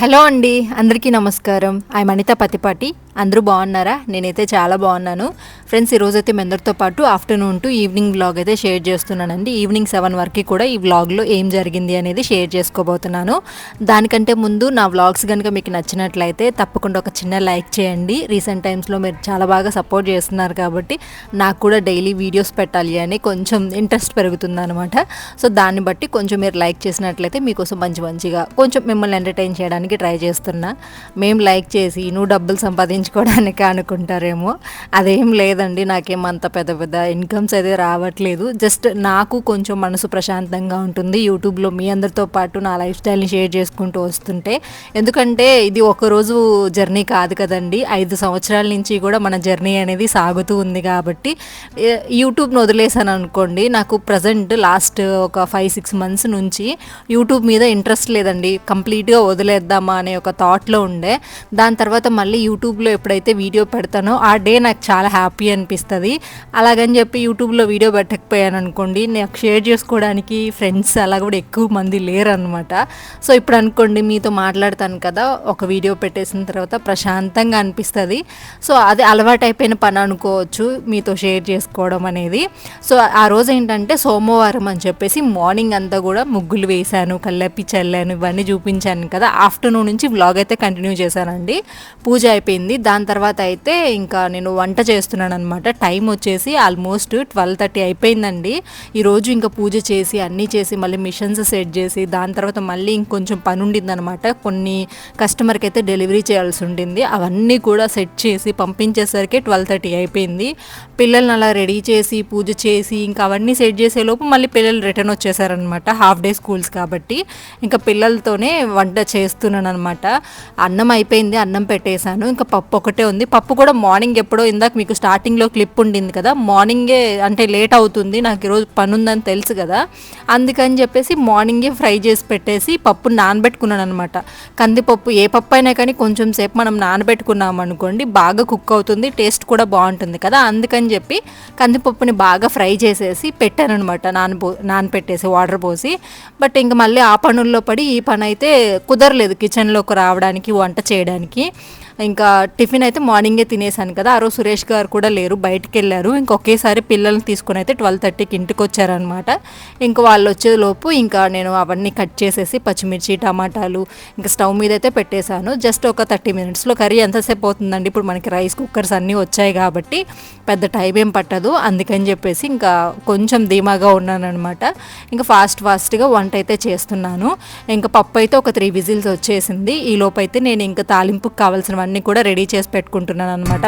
Hello అండి అందరికీ నమస్కారం. ఐ అనిత పతిపాటి. అందరూ బాగున్నారా? నేనైతే చాలా బాగున్నాను. ఫ్రెండ్స్ ఈరోజైతే మీ అందరితో పాటు ఆఫ్టర్నూన్ టు ఈవినింగ్ బ్లాగ్ అయితే షేర్ చేస్తున్నానండి. ఈవినింగ్ సెవెన్ వరకు కూడా ఈ వ్లాగ్లో ఏం జరిగింది అనేది షేర్ చేసుకోబోతున్నాను. దానికంటే ముందు నా వ్లాగ్స్ కనుక మీకు నచ్చినట్లయితే తప్పకుండా ఒక చిన్న లైక్ చేయండి. రీసెంట్ టైమ్స్లో మీరు చాలా బాగా సపోర్ట్ చేస్తున్నారు కాబట్టి నాకు కూడా డైలీ వీడియోస్ పెట్టాలి అని కొంచెం ఇంట్రెస్ట్ పెరుగుతుందనమాట సో దాన్ని బట్టి కొంచెం మీరు లైక్ చేసినట్లయితే మీకోసం మంచి మంచిగా కొంచెం మిమ్మల్ని ఎంటర్టైన్ చేయడానికి ట్రై చేస్తున్నా. మేము లైక్ చేసి నువ్వు డబ్బులు సంపాదించు సంపాదించుకోవడానికి అనుకుంటారేమో. అదేం లేదండి నాకేం అంత పెద్ద పెద్ద ఇన్కమ్స్ అయితే రావట్లేదు. జస్ట్ నాకు కొంచెం మనసు ప్రశాంతంగా ఉంటుంది. యూట్యూబ్లో మీ అందరితో పాటు నా లైఫ్ స్టైల్ని షేర్ చేసుకుంటూ వస్తుంటే. ఎందుకంటే ఇది ఒకరోజు జర్నీ కాదు కదండి. ఐదు సంవత్సరాల నుంచి కూడా మన జర్నీ అనేది సాగుతూ ఉంది కాబట్టి యూట్యూబ్ను వదిలేసాను అనుకోండి. నాకు ప్రజెంట్ లాస్ట్ ఒక ఫైవ్ సిక్స్ మంత్స్ నుంచి యూట్యూబ్ మీద ఇంట్రెస్ట్ లేదండి. కంప్లీట్గా వదిలేద్దామా అనే ఒక థాట్లో ఉండే. దాని తర్వాత మళ్ళీ యూట్యూబ్లో ఎప్పుడైతే వీడియో పెడతానో ఆ డే నాకు చాలా హ్యాపీ అనిపిస్తుంది. అలాగని చెప్పి యూట్యూబ్లో వీడియో పెట్టకపోయాను అనుకోండి నాకు షేర్ చేసుకోవడానికి ఫ్రెండ్స్ అలా కూడా ఎక్కువ మంది లేరు అనమాట సో ఇప్పుడు అనుకోండి మీతో మాట్లాడతాను కదా ఒక వీడియో పెట్టేసిన తర్వాత ప్రశాంతంగా అనిపిస్తుంది. సో అది అలవాటు అయిపోయిన పని అనుకోవచ్చు మీతో షేర్ చేసుకోవడం అనేది. సో ఆ రోజు ఏంటంటే సోమవారం అని చెప్పేసి మార్నింగ్ అంతా కూడా ముగ్గులు వేశాను కల్లెప్పి చల్లాను ఇవన్నీ చూపించాను కదా. ఆఫ్టర్నూన్ నుంచి వ్లాగ్ అయితే కంటిన్యూ చేశానండి. పూజ అయిపోయింది దాని తర్వాత అయితే ఇంకా నేను వంట చేస్తున్నాను అనమాట టైం వచ్చేసి ఆల్మోస్ట్ ట్వెల్వ్ థర్టీ అయిపోయిందండి. ఈరోజు ఇంకా పూజ చేసి అన్నీ చేసి మళ్ళీ మిషన్స్ సెట్ చేసి దాని తర్వాత మళ్ళీ ఇంకొంచెం పని ఉండిందనమాట కొన్ని కస్టమర్కి అయితే డెలివరీ చేయాల్సి ఉండింది. అవన్నీ కూడా సెట్ చేసి పంపించేసరికి ట్వెల్వ్ థర్టీ అయిపోయింది. పిల్లల్ని అలా రెడీ చేసి పూజ చేసి ఇంకా అవన్నీ సెట్ చేసే లోపు మళ్ళీ పిల్లలు రిటర్న్ వచ్చేసారనమాట హాఫ్ డే స్కూల్స్ కాబట్టి ఇంకా పిల్లలతోనే వంట చేస్తున్నాను అనమాట అన్నం అయిపోయింది అన్నం పెట్టేశాను. ఇంకా పప్పు ఒకటే ఉంది. పప్పు కూడా మార్నింగ్ ఎప్పుడో ఇందాక మీకు స్టార్టింగ్లో క్లిప్ ఉండింది కదా మార్నింగే అంటే లేట్ అవుతుంది నాకు ఈరోజు పని ఉందని తెలుసు కదా అందుకని చెప్పేసి మార్నింగే ఫ్రై చేసి పెట్టేసి పప్పు నానబెట్టుకున్నాను అనమాట కందిపప్పు ఏ పప్పు అయినా కానీ కొంచెం సేపు మనం నానబెట్టుకున్నాం అనుకోండి బాగా కుక్ అవుతుంది టేస్ట్ కూడా బాగుంటుంది కదా అందుకని చెప్పి కందిపప్పుని బాగా ఫ్రై చేసేసి పెట్టాను అనమాట నానబో నానపెట్టేసి వాటర్ పోసి. బట్ ఇంక మళ్ళీ ఆ పనుల్లో పడి ఈ పని అయితే కుదరలేదు కిచెన్లోకి రావడానికి వంట చేయడానికి. ఇంకా టిఫిన్ అయితే మార్నింగే తినేసాను కదా ఆ రోజు సురేష్ గారు కూడా లేరు బయటికి వెళ్ళారు. ఇంకా ఒకేసారి పిల్లల్ని తీసుకుని అయితే ట్వెల్వ్ థర్టీకి ఇంటికి వచ్చారనమాట ఇంకా వాళ్ళు వచ్చేలోపు ఇంకా నేను అవన్నీ కట్ చేసేసి పచ్చిమిర్చి టమాటాలు ఇంకా స్టవ్ మీద అయితే పెట్టేశాను. జస్ట్ ఒక థర్టీ మినిట్స్లో కర్రీ ఎంతసేపు అవుతుందండి? ఇప్పుడు మనకి రైస్ కుక్కర్స్ అన్నీ వచ్చాయి కాబట్టి పెద్ద టైం ఏం పట్టదు. అందుకని చెప్పేసి ఇంకా కొంచెం ధీమాగా ఉన్నాను అనమాట ఇంకా ఫాస్ట్ ఫాస్ట్గా వంట అయితే చేస్తున్నాను. ఇంకా పప్పు అయితే ఒక త్రీ విజిల్స్ వచ్చేసింది. ఈ లోపైతే నేను ఇంకా తాలింపుకి కావాల్సినవన్నీ కూడా రెడీ చేసి పెట్టుకుంటున్నాను అనమాట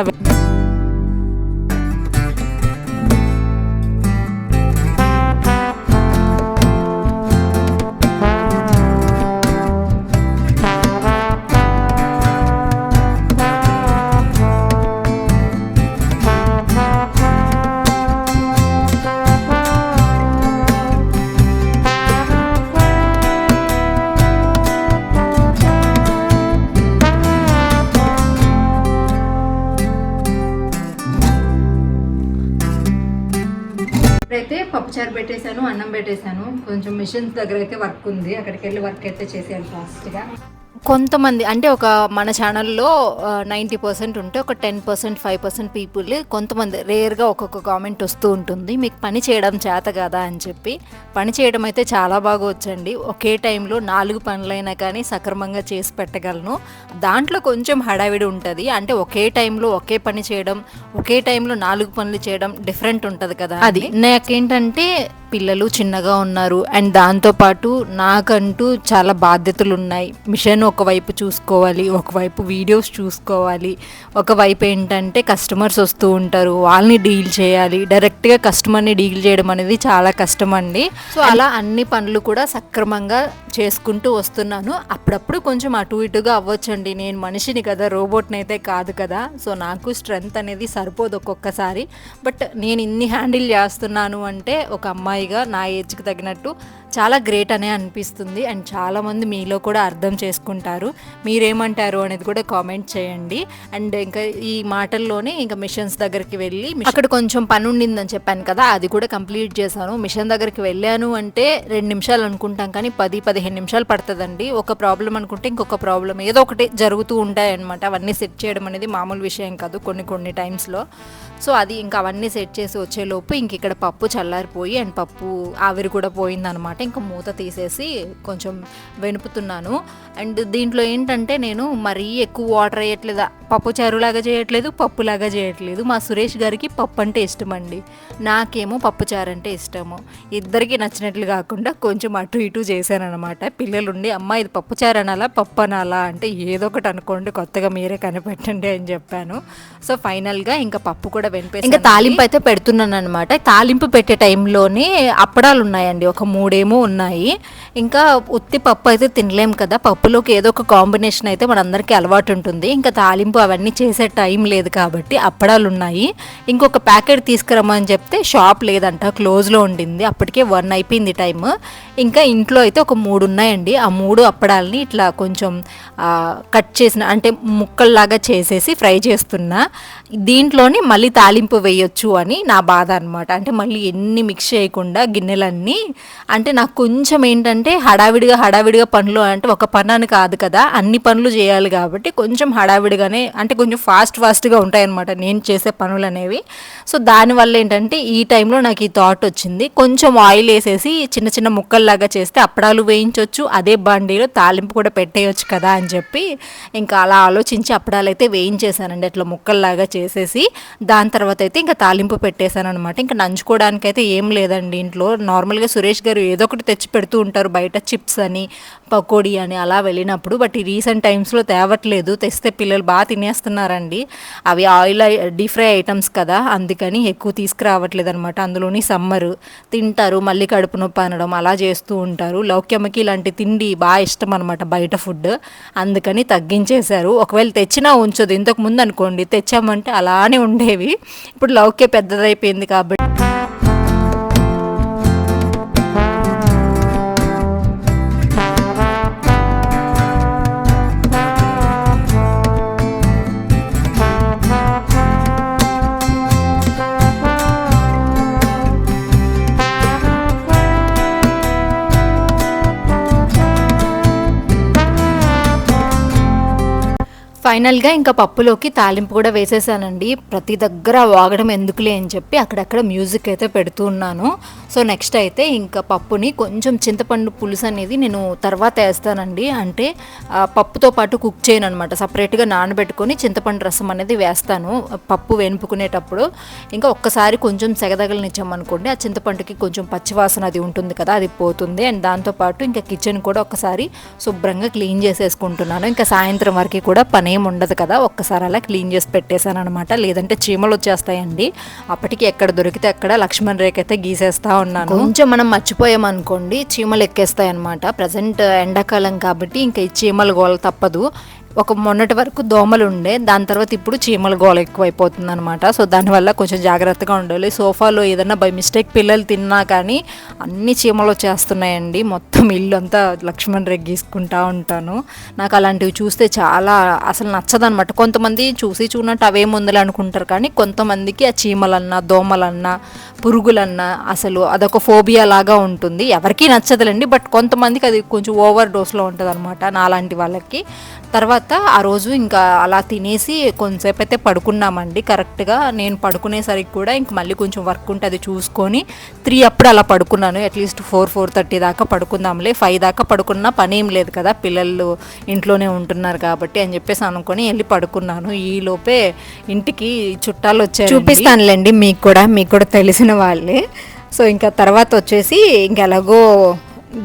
పెట్టేశాను అన్నం పెట్టేశాను. కొంచెం మిషన్స్ దగ్గర అయితే వర్క్ ఉంది. అక్కడికి వెళ్ళి వర్క్ అయితే చేసేయాలి ఫాస్ట్గా కొంతమంది అంటే ఒక మన ఛానల్లో నైంటీ పర్సెంట్ ఉంటే ఒక ten percent five percent people కొంతమంది రేర్గా ఒక్కొక్క కామెంట్ వస్తూ ఉంటుంది. మీకు పని చేయడం చేత కదా అని చెప్పి. పని చేయడం అయితే చాలా బాగా వచ్చండి. ఒకే టైంలో నాలుగు పనులైనా కానీ సక్రమంగా చేసి పెట్టగలను. దాంట్లో కొంచెం హడావిడి ఉంటుంది. అంటే ఒకే టైంలో ఒకే పని చేయడం ఒకే టైంలో నాలుగు పనులు చేయడం డిఫరెంట్ ఉంటుంది కదా అది. నాకేంటంటే పిల్లలు చిన్నగా ఉన్నారు. అండ్ దాంతోపాటు నాకంటూ చాలా బాధ్యతలు ఉన్నాయి మిషన్ ఒకవైపు చూసుకోవాలి ఒకవైపు వీడియోస్ చూసుకోవాలి. ఒకవైపు ఏంటంటే కస్టమర్స్ వస్తూ ఉంటారు వాళ్ళని డీల్ చేయాలి. డైరెక్ట్గా కస్టమర్ని డీల్ చేయడం అనేది చాలా కష్టం అండి. సో అలా అన్ని పనులు కూడా సక్రమంగా చేసుకుంటూ వస్తున్నాను. అప్పుడప్పుడు కొంచెం అటు ఇటుగా అవ్వచ్చండి. నేను మనిషిని కదా రోబోట్ని అయితే కాదు కదా. సో నాకు స్ట్రెంగ్త్ అనేది సరిపోదు ఒక్కొక్కసారి. బట్ నేను ఇన్ని హ్యాండిల్ చేస్తున్నాను అంటే ఒక అమ్మాయిగా నా ఏజ్కి తగినట్టు చాలా గ్రేట్ అనే అనిపిస్తుంది. అండ్ చాలామంది మీలో కూడా అర్థం చేసుకుంటారు. మీరేమంటారు అనేది కూడా కామెంట్ చేయండి. అండ్ ఇంకా ఈ మాటల్లోనే ఇంకా మిషన్స్ దగ్గరికి వెళ్ళి అక్కడ కొంచెం పని ఉండిందని చెప్పాను కదా అది కూడా కంప్లీట్ చేశాను. మిషన్ దగ్గరికి వెళ్ళాను అంటే రెండు నిమిషాలు అనుకుంటాం కానీ పది పదిహేను నిమిషాలు పడుతుందండి. ఒక ప్రాబ్లం అనుకుంటే ఇంకొక ప్రాబ్లం ఏదో ఒకటి జరుగుతూ ఉంటాయి అనమాట అవన్నీ సెట్ చేయడం అనేది మామూలు విషయం కాదు కొన్ని కొన్ని టైమ్స్లో. సో అది ఇంకా అవన్నీ సెట్ చేసి వచ్చేలోపు ఇంక ఇక్కడ పప్పు చల్లారిపోయి అండ్ పప్పు ఆవిరి కూడా పోయిందనమాట ఇంకా మూత తీసేసి కొంచెం వెనుపుతున్నాను. అండ్ దీంట్లో ఏంటంటే నేను మరీ ఎక్కువ వాటర్ వేయట్లేదు? పప్పు చారులాగా చేయట్లేదు పప్పులాగా చేయట్లేదు. మా సురేష్ గారికి పప్పు అంటే ఇష్టం అండి నాకేమో పప్పు చారు అంటే ఇష్టము. ఇద్దరికి నచ్చినట్లు కాకుండా కొంచెం అటు ఇటు చేశాను అనమాట పిల్లలుండి అమ్మ ఇది పప్పుచారు అనాలా పప్పు అనాలా? అంటే ఏదో ఒకటి అనుకోండి కొత్తగా మీరే కనిపెట్టండి అని చెప్పాను. సో ఫైనల్గా ఇంకా పప్పు కూడా వెనిపేసి ఇంకా తాలింపు అయితే పెడుతున్నాను అనమాట తాలింపు పెట్టే టైంలోనే అప్పడాలు ఉన్నాయండి ఒక మూడేమో ఉన్నాయి. ఇంకా ఉత్తి పప్పు అయితే తినలేం కదా పప్పులోకి ఏదో ఒక కాంబినేషన్ అయితే మనందరికీ అలవాటు ఉంటుంది ఇంకా తాలింపు అవన్నీ చేసే టైం లేదు కాబట్టి అప్పడాలు ఉన్నాయి ఇంకొక ప్యాకెట్ తీసుకురమ్మని చెప్తే షాప్ లేదంట క్లోజ్లో ఉండింది అప్పటికే వన్ అయిపోయింది టైం ఇంకా ఇంట్లో అయితే ఒక మూడు ఉన్నాయండి ఆ మూడు అప్పడాలని ఇట్లా కొంచెం కట్ చేసిన అంటే ముక్కల్లాగా చేసేసి ఫ్రై చేస్తున్నా. దీంట్లోనే మళ్ళీ తాలింపు వేయొచ్చు అని నా బాధ అనమాట అంటే మళ్ళీ ఎన్ని మిక్స్ చేయకుండా గిన్నెలన్నీ అంటే నాకు కొంచెం ఏంటంటే హడావిడిగా హడావిడిగా పనులు అంటే ఒక పని అని కాదు కదా అన్ని పనులు చేయాలి కాబట్టి కొంచెం హడావిడిగానే అంటే కొంచెం ఫాస్ట్ ఫాస్ట్గా ఉంటాయన్నమాట నేను చేసే పనులు అనేవి. సో దానివల్ల ఏంటంటే ఈ టైంలో నాకు ఈ థాట్ వచ్చింది. కొంచెం ఆయిల్ వేసేసి చిన్న చిన్న ముక్కల్లాగా చేస్తే అప్పడాలు వేయించవచ్చు అదే బండిలో తాలింపు కూడా పెట్టేయచ్చు కదా అని చెప్పి ఇంకా అలా ఆలోచించి అప్పడాలైతే వేయించేసానండి అట్లా ముక్కల్లాగా చేసేసి దాని తర్వాత అయితే ఇంకా తాలింపు పెట్టేశాను అనమాట ఇంకా నంచుకోవడానికి అయితే ఏం లేదండి ఇంట్లో. నార్మల్గా సురేష్ గారు ఏదో ఒకటి తెచ్చి పెడుతూ ఉంటారు బయట చిప్స్ అని పకోడీ అని అలా వెళ్ళినప్పుడు. బట్ ఈ రీసెంట్ టైమ్స్లో తేవట్లేదు. తెస్తే పిల్లలు బాగా తినేస్తున్నారండి. అవి ఆయిల్ డీప్ ఫ్రై ఐటమ్స్ కదా. అందుకని ఎక్కువ తీసుకురావట్లేదు అనమాట అందులోని సమ్మర్ తింటారు మళ్ళీ కడుపు నొప్పి అనడం అలా చేస్తూ ఉంటారు. లౌక్యమ్మకి ఇలాంటి తిండి బాగా ఇష్టం అనమాట బయట ఫుడ్. అందుకని తగ్గించేశారు. ఒకవేళ తెచ్చినా ఉంచదు. ఇంతకు ముందు అనుకోండి తెచ్చామంటే అలానే ఉండేవి. ఇప్పుడు లౌక్య పెద్దదైపోయింది కాబట్టి ఫైనల్గా ఇంకా పప్పులోకి తాలింపు కూడా వేసేసానండి. ప్రతి దగ్గర వాగడం ఎందుకులే అని చెప్పి అక్కడక్కడ మ్యూజిక్ అయితే పెడుతూ ఉన్నాను. సో నెక్స్ట్ అయితే ఇంకా పప్పుని కొంచెం చింతపండు పులుసు అనేది నేను తర్వాత వేస్తానండి. అంటే పప్పుతో పాటు కుక్ చేయను అనమాట సపరేట్గా నానబెట్టుకొని చింతపండు రసం అనేది వేస్తాను. పప్పు వెనుపుకునేటప్పుడు ఇంకా ఒక్కసారి కొంచెం సెగదగలనిచ్చామనుకోండి ఆ చింతపండుకి కొంచెం పచ్చివాసన అది ఉంటుంది కదా అది పోతుంది. అండ్ దాంతోపాటు ఇంకా కిచెన్ కూడా ఒకసారి శుభ్రంగా క్లీన్ చేసేసుకుంటున్నాను. ఇంకా సాయంత్రం వరకు కూడా పని ఏం ఉండదు కదా ఒక్కసారి అలా క్లీన్ చేసి పెట్టేశాను అనమాట లేదంటే చీమలు వచ్చేస్తాయండి. అప్పటికి ఎక్కడ దొరికితే అక్కడ లక్ష్మణ్ రేఖ అయితే గీసేస్తా ఉన్నాను. కొంచెం మనం మర్చిపోయాం అనుకోండి చీమలు ఎక్కేస్తాయి అనమాట ప్రజెంట్ ఎండాకాలం కాబట్టి ఇంకా ఈ చీమలు గోల తప్పదు. ఒక మొన్నటి వరకు దోమలు ఉండే దాని తర్వాత ఇప్పుడు చీమల గోల ఎక్కువైపోతుంది అనమాట సో దానివల్ల కొంచెం జాగ్రత్తగా ఉండాలి. సోఫాలో ఏదైనా బై మిస్టేక్ పిల్లలు తిన్నా కానీ అన్ని చీమలు వచ్చేస్తున్నాయండి. మొత్తం ఇల్లు అంతా లక్ష్మణ్ రెగ్గీసుకుంటా ఉంటాను. నాకు అలాంటివి చూస్తే చాలా అసలు నచ్చదనమాట కొంతమంది చూసి చూడనట్టు అవేముందులే అనుకుంటారు కానీ కొంతమందికి ఆ చీమలన్నా దోమలన్నా పురుగులన్నా అసలు అదొక ఫోబియా లాగా ఉంటుంది. ఎవరికీ నచ్చదులేండి బట్ కొంతమందికి అది కొంచెం ఓవర్ డోస్లో ఉంటుంది అనమాట నాలాంటి వాళ్ళకి. తర్వాత ఆ రోజు ఇంకా అలా తినేసి కొంతసేపు అయితే పడుకున్నామండి. కరెక్ట్గా నేను పడుకునేసరికి కూడా ఇంక మళ్ళీ కొంచెం వర్క్ ఉంటే అది చూసుకొని త్రీ అప్పుడు అలా పడుకున్నాను. అట్లీస్ట్ ఫోర్ ఫోర్ థర్టీ దాకా పడుకుందాంలే. ఫైవ్ దాకా పడుకున్నా పని ఏం లేదు కదా పిల్లలు ఇంట్లోనే ఉంటున్నారు కాబట్టి అని చెప్పేసి అనుకొని వెళ్ళి పడుకున్నాను. ఈ లోపే ఇంటికి చుట్టాలు వచ్చారు చూపిస్తానులేండి మీకు కూడా మీకు కూడా తెలిసిన వాళ్ళే. సో ఇంకా తర్వాత వచ్చేసి ఇంకెలాగో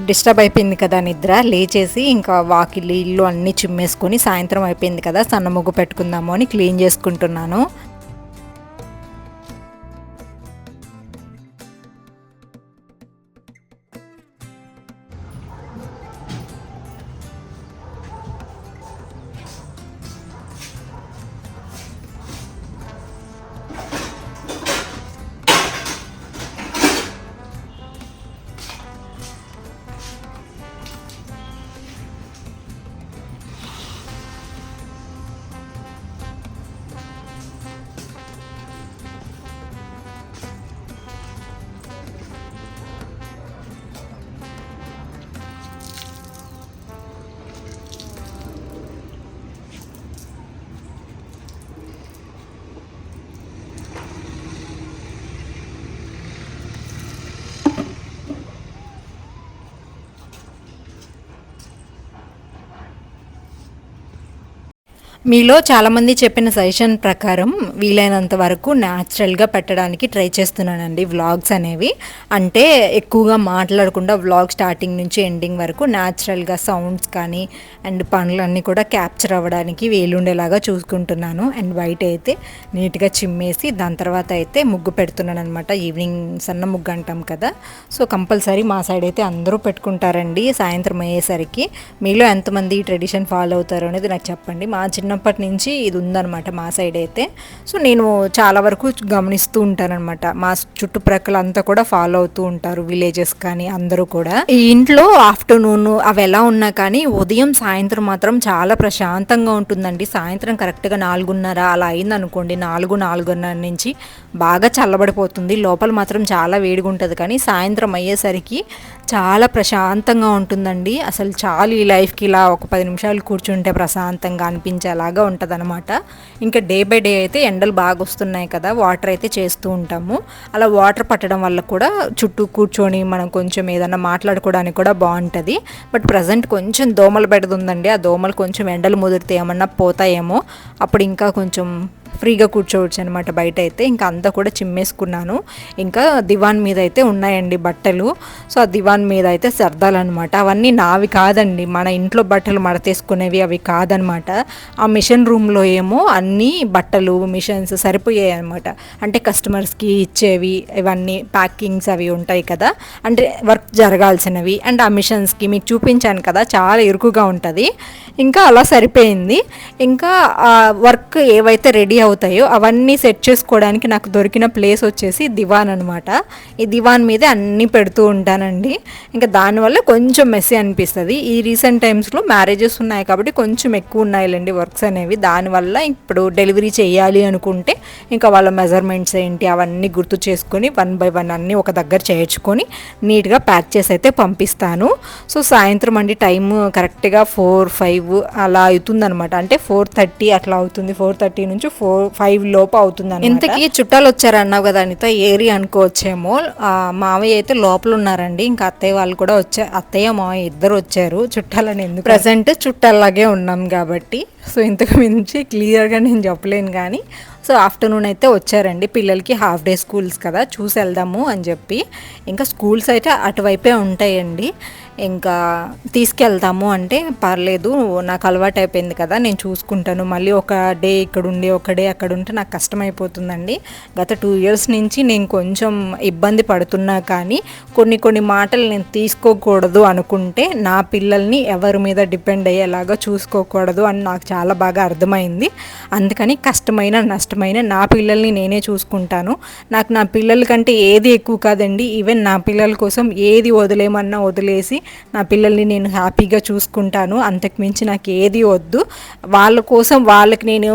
డిస్టర్బ్ అయిపోయింది కదా నిద్ర లేచేసి ఇంకా వాకిలి ఇల్లు అన్నీ చిమ్మేసుకొని సాయంత్రం అయిపోయింది కదా సన్న ముగ్గు పెట్టుకుందాము అని క్లీన్ చేసుకుంటున్నాను. మీలో చాలామంది చెప్పిన సజెషన్ ప్రకారం వీలైనంత వరకు న్యాచురల్గా పెట్టడానికి ట్రై చేస్తున్నానండి వ్లాగ్స్ అనేవి. అంటే ఎక్కువగా మాట్లాడకుండా వ్లాగ్ స్టార్టింగ్ నుంచి ఎండింగ్ వరకు న్యాచురల్గా సౌండ్స్ కానీ అండ్ పనులన్నీ కూడా క్యాప్చర్ అవ్వడానికి వీలుండేలాగా చూసుకుంటున్నాను. అండ్ బయట అయితే నీట్గా చిమ్మేసి దాని తర్వాత అయితే ముగ్గు పెడుతున్నాను అనమాట ఈవినింగ్ సన్న ముగ్గు అంటాం కదా. సో కంపల్సరీ మా సైడ్ అయితే అందరూ పెట్టుకుంటారండి సాయంత్రం అయ్యేసరికి. మీలో ఎంతమంది ఈ ట్రెడిషన్ ఫాలో అవుతారు అనేది నాకు చెప్పండి. మా చిన్న చిన్నప్పటి నుంచి ఇది ఉందన్నమాట మా సైడ్ అయితే. సో నేను చాలా వరకు గమనిస్తూ ఉంటానన్నమాట. మా చుట్టుప్రక్కల అంతా కూడా ఫాలో అవుతూ ఉంటారు విలేజెస్ కానీ అందరూ కూడా. ఈ ఇంట్లో ఆఫ్టర్నూన్ అవి ఎలా ఉన్నా కానీ ఉదయం సాయంత్రం మాత్రం చాలా ప్రశాంతంగా ఉంటుందండి. సాయంత్రం కరెక్ట్గా నాలుగున్నర అలా అయిందనుకోండి నాలుగు నాలుగున్నర నుంచి బాగా చల్లబడిపోతుంది. లోపల మాత్రం చాలా వేడిగా ఉంటుంది కానీ సాయంత్రం అయ్యేసరికి చాలా ప్రశాంతంగా ఉంటుందండి. అసలు చాలు ఈ లైఫ్కి ఇలా ఒక పది నిమిషాలు కూర్చుంటే ప్రశాంతంగా అనిపించేలాగా ఉంటుంది అనమాట ఇంకా డే బై డే అయితే ఎండలు బాగా వస్తున్నాయి కదా వాటర్ అయితే చేస్తూ ఉంటాము. అలా వాటర్ పట్టడం వల్ల కూడా చుట్టూ కూర్చొని మనం కొంచెం ఏదన్నా మాట్లాడుకోవడానికి కూడా బాగుంటుంది. బట్ ప్రజెంట్ కొంచెం దోమలు పెడుతుందండి ఆ దోమలు కొంచెం ఎండలు ముదిరితే ఏమన్నా పోతాయేమో. అప్పుడు ఇంకా కొంచెం ఫ్రీగా కూర్చోవచ్చు అనమాట బయట అయితే ఇంకా అంతా కూడా చిమ్మేసుకున్నాను. ఇంకా దివాన్ మీద అయితే ఉన్నాయండి బట్టలు. సో ఆ దివాన్ మీద అయితే సర్దాలన్నమాట. అవన్నీ నావి కాదండి. మన ఇంట్లో బట్టలు మడతేసుకునేవి అవి కాదనమాట ఆ మిషన్ రూమ్లో ఏమో అన్నీ బట్టలు మిషన్స్ సరిపోయాయి అనమాట అంటే కస్టమర్స్కి ఇచ్చేవి ఇవన్నీ ప్యాకింగ్స్ అవి ఉంటాయి కదా. అంటే వర్క్ జరగాల్సినవి. అండ్ ఆ మిషన్స్కి మీకు చూపించాను కదా చాలా ఇరుకుగా ఉంటుంది. ఇంకా అలా సరిపోయింది. ఇంకా వర్క్ ఏవైతే రెడీ అవుతాయో అవన్నీ సెట్ చేసుకోవడానికి నాకు దొరికిన ప్లేస్ వచ్చేసి దివాన్ అనమాట ఈ దివాన్ మీదే అన్నీ పెడుతూ ఉంటానండి. ఇంకా దానివల్ల కొంచెం మెస్సీ అనిపిస్తుంది. ఈ రీసెంట్ టైమ్స్లో మ్యారేజెస్ ఉన్నాయి కాబట్టి కొంచెం ఎక్కువ ఉన్నాయిలేండి వర్క్స్ అనేవి. దానివల్ల ఇప్పుడు డెలివరీ చేయాలి అనుకుంటే ఇంకా వాళ్ళ మెజర్మెంట్స్ ఏంటి అవన్నీ గుర్తు చేసుకొని వన్ బై వన్ అన్నీ ఒక దగ్గర చేర్చుకొని నీట్గా ప్యాక్ చేసి అయితే పంపిస్తాను. సో సాయంత్రం అండి టైం కరెక్ట్గా ఫోర్ ఫైవ్ అలా అవుతుందనమాట అంటే ఫోర్ థర్టీ అట్లా అవుతుంది. ఫోర్ థర్టీ నుంచి ఫోర్ ఫైవ్ లోపు అవుతుంది ఇంతకీ చుట్టాలు వచ్చారు అన్నావు కదా అనిత? ఏరి అనుకోవచ్చేమో. మావయ్య అయితే లోపల ఉన్నారండి ఇంకా అత్తయ్య వాళ్ళు కూడా వచ్చారు అత్తయ్య మావయ్య ఇద్దరు వచ్చారు. చుట్టాలని ఎందుకు ప్రజెంట్ చుట్టాలాగే ఉన్నాం కాబట్టి. సో ఇంతకు మించి క్లియర్గా నేను చెప్పలేను కానీ సో ఆఫ్టర్నూన్ అయితే వచ్చారండి. పిల్లలకి హాఫ్ డే స్కూల్స్ కదా చూసి వెళ్దాము అని చెప్పి. ఇంకా స్కూల్స్ అయితే అటువైపే ఉంటాయండి. ఇంకా తీసుకెళ్తాము అంటే పర్లేదు నాకు అలవాటు అయిపోయింది కదా నేను చూసుకుంటాను. మళ్ళీ ఒక డే ఇక్కడ ఉండి ఒక డే అక్కడ ఉంటే నాకు కష్టమైపోతుందండి. గత టూ ఇయర్స్ నుంచి నేను కొంచెం ఇబ్బంది పడుతున్నా కానీ కొన్ని కొన్ని మాటలు నేను తీసుకోకూడదు అనుకుంటే నా పిల్లల్ని ఎవరి మీద డిపెండ్ అయ్యేలాగా చూసుకోకూడదు అని నాకు చాలా బాగా అర్థమైంది. అందుకని కష్టమైన నష్టమైన నా పిల్లల్ని నేనే చూసుకుంటాను. నాకు నా పిల్లల కంటే ఏది ఎక్కువ కాదండి ఈవెన్ నా పిల్లల కోసం ఏది వదిలేమన్నా వదిలేసి నా పిల్లల్ని నేను హ్యాపీగా చూసుకుంటాను అంతకుమించి నాకు ఏది వద్దు. వాళ్ళ కోసం వాళ్ళకి నేను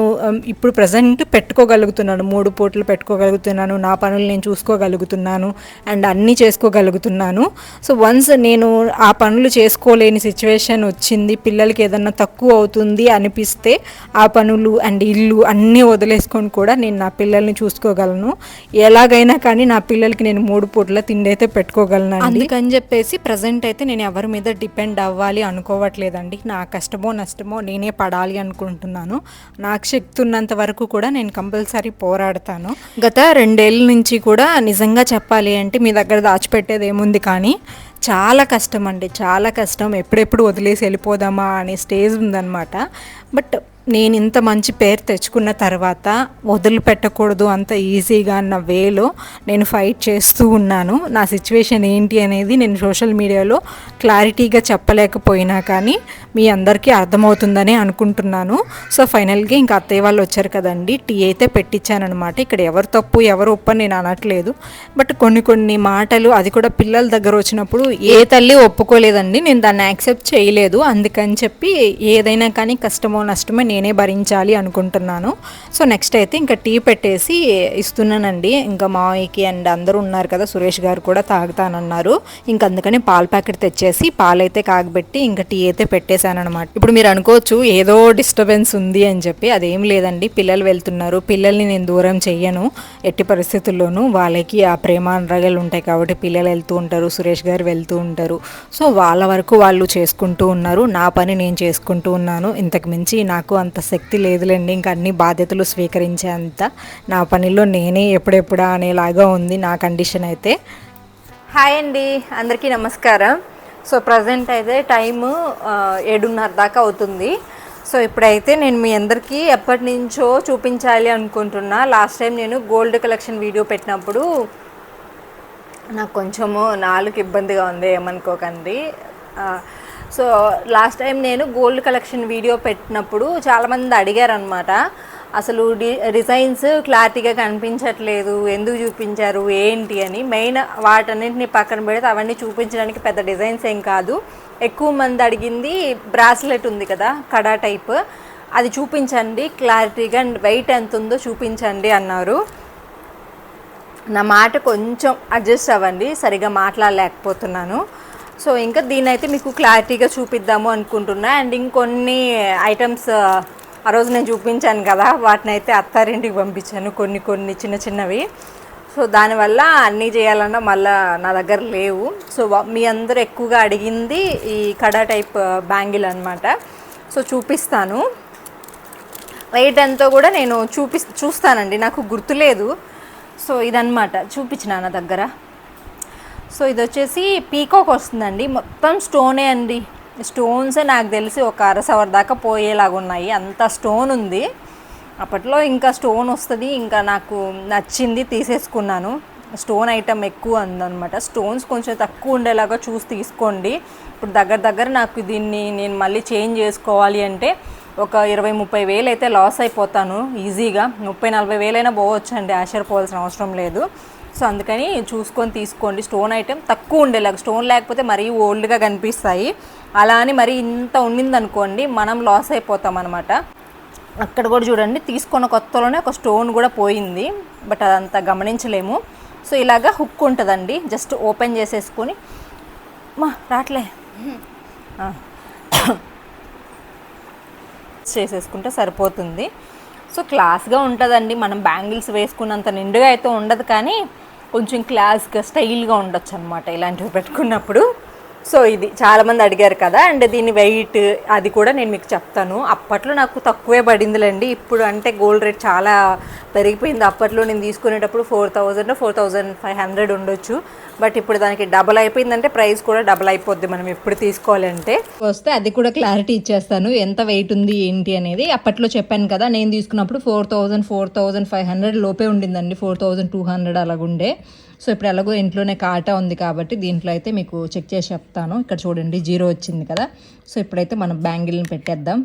ఇప్పుడు ప్రజెంట్ పెట్టుకోగలుగుతున్నాను. మూడు పూటలు పెట్టుకోగలుగుతున్నాను నా పనులు నేను చూసుకోగలుగుతున్నాను అండ్ అన్నీ చేసుకోగలుగుతున్నాను. సో వన్స్ నేను ఆ పనులు చేసుకోలేని సిచ్యువేషన్ వచ్చింది పిల్లలకి ఏదన్నా తక్కువ అవుతుంది అనిపిస్తే ఆ పనులు అండ్ ఇల్లు అన్నీ వదిలేసుకొని కూడా నేను నా పిల్లల్ని చూసుకోగలను. ఎలాగైనా కానీ నా పిల్లలకి నేను మూడు పూట్ల తిండి అయితే పెట్టుకోగలను అందుకని చెప్పేసి ప్రజెంట్ అయితే నేను నేను ఎవరి మీద డిపెండ్ అవ్వాలి అనుకోవట్లేదండి. నా కష్టమో నష్టమో నేనే పడాలి అనుకుంటున్నాను. నాకు శక్తి ఉన్నంత వరకు కూడా నేను కంపల్సరీ పోరాడతాను. గత రెండేళ్ళ నుంచి కూడా నిజంగా చెప్పాలి అంటే మీ దగ్గర దాచిపెట్టేది ఏముంది కానీ చాలా కష్టం అండి చాలా కష్టం. ఎప్పుడెప్పుడు వదిలేసి వెళ్ళిపోదామా అనే స్టేజ్ ఉందన్నమాట. బట్ నేను ఇంత మంచి పేరు తెచ్చుకున్న తర్వాత వదిలిపెట్టకూడదు అంత ఈజీగా అన్న వేలో నేను ఫైట్ చేస్తూ ఉన్నాను. నా సిచ్యువేషన్ ఏంటి అనేది నేను సోషల్ మీడియాలో క్లారిటీగా చెప్పలేకపోయినా కానీ మీ అందరికీ అర్థమవుతుందని అనుకుంటున్నాను. సో ఫైనల్గా ఇంకా అత్తయ్య వాళ్ళు వచ్చారు కదండి. టీ అయితే పెట్టించానమాట ఇక్కడ ఎవరు తప్పు ఎవరు ఒప్పని నేను అనట్లేదు. బట్ కొన్ని కొన్ని మాటలు అది కూడా పిల్లల దగ్గర వచ్చినప్పుడు ఏ తల్లి ఒప్పుకోలేదండి. నేను దాన్ని యాక్సెప్ట్ చేయలేదు. అందుకని చెప్పి ఏదైనా కానీ కష్టమో నష్టమో నేనే భరించాలి అనుకుంటున్నాను. సో నెక్స్ట్ అయితే ఇంకా టీ పెట్టేసి ఇస్తున్నానండి. ఇంకా మావయ్యకి అండ్ అందరూ ఉన్నారు కదా సురేష్ గారు కూడా తాగుతానన్నారు. ఇంకా అందుకని పాల ప్యాకెట్ తెచ్చేసి పాలైతే కాగబెట్టి ఇంకా టీ అయితే పెట్టేశాను అనమాట ఇప్పుడు మీరు అనుకోవచ్చు ఏదో డిస్టర్బెన్స్ ఉంది అని చెప్పి అదేం లేదండి. పిల్లలు వెళ్తున్నారు. పిల్లల్ని నేను దూరం చెయ్యను. ఎట్టి పరిస్థితుల్లోనూ వాళ్ళకి ఆ ప్రేమ అనురాగాలు ఉంటాయి కాబట్టి పిల్లలు వెళ్తూ ఉంటారు సురేష్ గారు వెళ్తూ ఉంటారు. సో వాళ్ళ వరకు వాళ్ళు చేసుకుంటూ ఉన్నారు. నా పని నేను చేసుకుంటూ ఉన్నాను. ఇంతకు మించి నాకు అంత శక్తి లేదులేండి. ఇంకా అన్ని బాధ్యతలు స్వీకరించే అంత నా పనిలో నేనే ఎప్పుడెప్పుడా అనేలాగా ఉంది నా కండిషన్ అయితే. హాయ్ అండి. అందరికీ నమస్కారం. సో ప్రజెంట్ అయితే టైము ఏడున్నర దాకా అవుతుంది. సో ఇప్పుడైతే నేను మీ అందరికీ ఎప్పటి నుంచో చూపించాలి అనుకుంటున్నా. లాస్ట్ టైం నేను గోల్డ్ కలెక్షన్ వీడియో పెట్టినప్పుడు నాకు కొంచెము నాలుగు ఇబ్బందిగా ఉంది ఏమనుకోకండి. సో లాస్ట్ టైం నేను గోల్డ్ కలెక్షన్ వీడియో పెట్టినప్పుడు చాలామంది అడిగారు అనమాట అసలు డి డిజైన్స్ క్లారిటీగా కనిపించట్లేదు ఎందుకు చూపించారు ఏంటి అని. మెయిన్ వాటన్నింటిని పక్కన పెడితే అవన్నీ చూపించడానికి పెద్ద డిజైన్స్ ఏం కాదు. ఎక్కువ మంది అడిగింది బ్రాస్లెట్ ఉంది కదా కడా టైప్ అది చూపించండి క్లారిటీగా వెయిట్ ఎంత ఉందో చూపించండి అన్నారు. నా మాట కొంచెం అడ్జస్ట్ అవ్వండి సరిగా మాట్లాడలేకపోతున్నాను. సో ఇంకా దీని అయితే మీకు క్లారిటీగా చూపిద్దాము అనుకుంటున్నా. అండ్ ఇంకొన్ని ఐటమ్స్ ఆ రోజు నేను చూపించాను కదా వాటిని అయితే అత్తారింటికి పంపించాను కొన్ని కొన్ని చిన్న చిన్నవి. సో దానివల్ల అన్నీ చేయాలన్నా మళ్ళీ నా దగ్గర లేవు. సో మీ అందరూ ఎక్కువగా అడిగింది ఈ కడా టైప్ బ్యాంగిల్ అనమాట సో చూపిస్తాను. రేట్ ఎంతో కూడా నేను చూపి చూస్తానండి నాకు గుర్తులేదు. సో ఇదన్నమాట చూపించిన నా దగ్గర. సో ఇది వచ్చేసి పీకాక్ వస్తుందండి. మొత్తం స్టోనే అండి. స్టోన్స్ నాకు తెలిసి ఒక అరసవర్ దాకా పోయేలాగా ఉన్నాయి. అంత స్టోన్ ఉంది. అప్పట్లో ఇంకా స్టోన్ వస్తుంది. ఇంకా నాకు నచ్చింది తీసేసుకున్నాను. స్టోన్ ఐటమ్ ఎక్కువ అందనమాట స్టోన్స్ కొంచెం తక్కువ ఉండేలాగా చూసి తీసుకోండి. ఇప్పుడు దగ్గర దగ్గర నాకు దీన్ని నేను మళ్ళీ చేంజ్ చేసుకోవాలి అంటే ఒక ఇరవై ముప్పై వేలు అయితే లాస్ అయిపోతాను. ఈజీగా ముప్పై నలభై వేలైనా పోవచ్చు అండి ఆశ్చర్యపోవాల్సిన అవసరం లేదు. సో అందుకని చూసుకొని తీసుకోండి. స్టోన్ ఐటెం తక్కువ ఉండేలాగా స్టోన్ లేకపోతే మరీ ఓల్డ్గా కనిపిస్తాయి. అలా అని మరీ ఇంత ఉండిందనుకోండి మనం లాస్ అయిపోతాం అనమాట అక్కడ కూడా చూడండి తీసుకున్న కొత్తలోనే ఒక స్టోన్ కూడా పోయింది బట్ అదంతా గమనించలేము. సో ఇలాగా హుక్ ఉంటుందండి జస్ట్ ఓపెన్ చేసేసుకొని. మా రాట్లే. చేసేసుకుంటే సరిపోతుంది. సో క్లాస్గా ఉంటుందండి. మనం బ్యాంగిల్స్ వేసుకున్నంత నిండుగా అయితే ఉండదు కానీ కొంచెం క్లాస్గా స్టైల్గా ఉండొచ్చు అనమాట ఇలాంటివి పెట్టుకున్నప్పుడు. సో ఇది చాలామంది అడిగారు కదా అండ్ దీని వెయిట్ అది కూడా నేను మీకు చెప్తాను. అప్పట్లో నాకు తక్కువే పడిందిలేండి. ఇప్పుడు అంటే గోల్డ్ రేట్ చాలా పెరిగిపోయింది. అప్పట్లో నేను తీసుకునేటప్పుడు four thousand four thousand five hundred ఉండొచ్చు. బట్ ఇప్పుడు దానికి డబల్ అయిపోయిందంటే ప్రైస్ కూడా డబల్ అయిపోద్ది మనం ఎప్పుడు తీసుకోవాలంటే వస్తే అది కూడా క్లారిటీ ఇచ్చేస్తాను. ఎంత వెయిట్ ఉంది ఏంటి అనేది. అప్పట్లో చెప్పాను కదా నేను తీసుకున్నప్పుడు four thousand four thousand five hundred లోపే ఉండిందండి. ఫోర్ థౌజండ్ టూ హండ్రెడ్ అలాగుండే. సో ఇప్పుడు ఎలాగో ఇంట్లోనే కాటా ఉంది కాబట్టి దీంట్లో అయితే మీకు చెక్ చేసి చెప్తాను. ఇక్కడ చూడండి జీరో వచ్చింది కదా. సో ఇప్పుడైతే మనం బ్యాంగిల్ని పెట్టేద్దాం.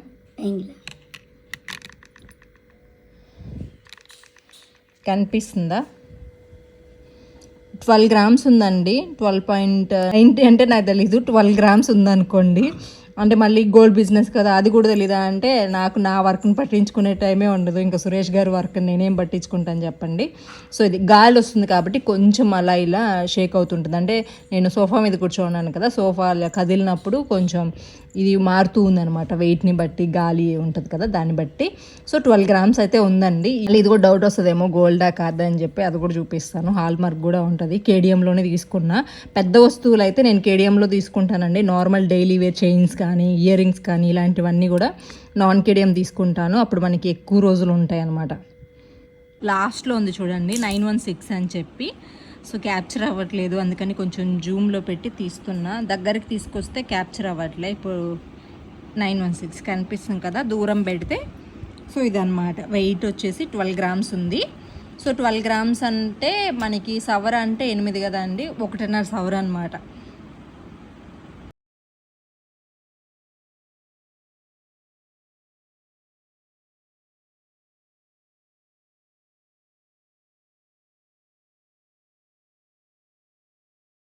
కనిపిస్తుందా? ట్వెల్వ్ గ్రామ్స్ ఉందండి. ట్వెల్వ్ పాయింట్ ఏంటి అంటే నాకు తెలీదు. ట్వెల్వ్ గ్రామ్స్ ఉందనుకోండి. అంటే మళ్ళీ గోల్డ్ బిజినెస్ కదా అది కూడా తెలీదా అంటే నాకు నా వర్క్ని పట్టించుకునే టైమే ఉండదు. ఇంకా సురేష్ గారి వర్క్ నేనేం పట్టించుకుంటాను చెప్పండి. సో ఇది గాలి వస్తుంది కాబట్టి కొంచెం అలా ఇలా షేక్ అవుతుంటుంది. అంటే నేను సోఫా మీద కూర్చోన్నాను కదా సోఫా కదిలినప్పుడు కొంచెం ఇది మారుతూ ఉందన్నమాట. వెయిట్ని బట్టి గాలి ఉంటుంది కదా దాన్ని బట్టి. సో ట్వెల్వ్ గ్రామ్స్ అయితే ఉందండి. ఇది కూడా డౌట్ వస్తుందేమో గోల్డా కాదా అని చెప్పి అది కూడా చూపిస్తాను. హాల్ మార్క్ కూడా ఉంటుంది. కేడిఎంలోనే తీసుకున్నా. పెద్ద వస్తువులు అయితే నేను కేడిఎంలో తీసుకుంటానండి. నార్మల్ డైలీ వేర్ చైన్స్ కానీ ఇయర్ రింగ్స్ కానీ ఇలాంటివన్నీ కూడా నాన్ కేడిఎం తీసుకుంటాను. అప్పుడు మనకి ఎక్కువ రోజులు ఉంటాయి అన్నమాట లాస్ట్లో ఉంది చూడండి నైన్ వన్ సిక్స్ అని చెప్పి. సో క్యాప్చర్ అవ్వట్లేదు. అందుకని కొంచెం జూమ్లో పెట్టి తీస్తున్నా. దగ్గరికి తీసుకొస్తే క్యాప్చర్ అవ్వట్లే. ఇప్పుడు నైన్ వన్ సిక్స్ కనిపిస్తుంది కదా దూరం పెడితే. సో ఇదన్నమాట. వెయిట్ వచ్చేసి ట్వెల్వ్ గ్రామ్స్ ఉంది. సో ట్వెల్వ్ గ్రామ్స్ అంటే మనకి సవర అంటే ఎనిమిది కదా అండి? ఒకటిన్నర సవర అనమాట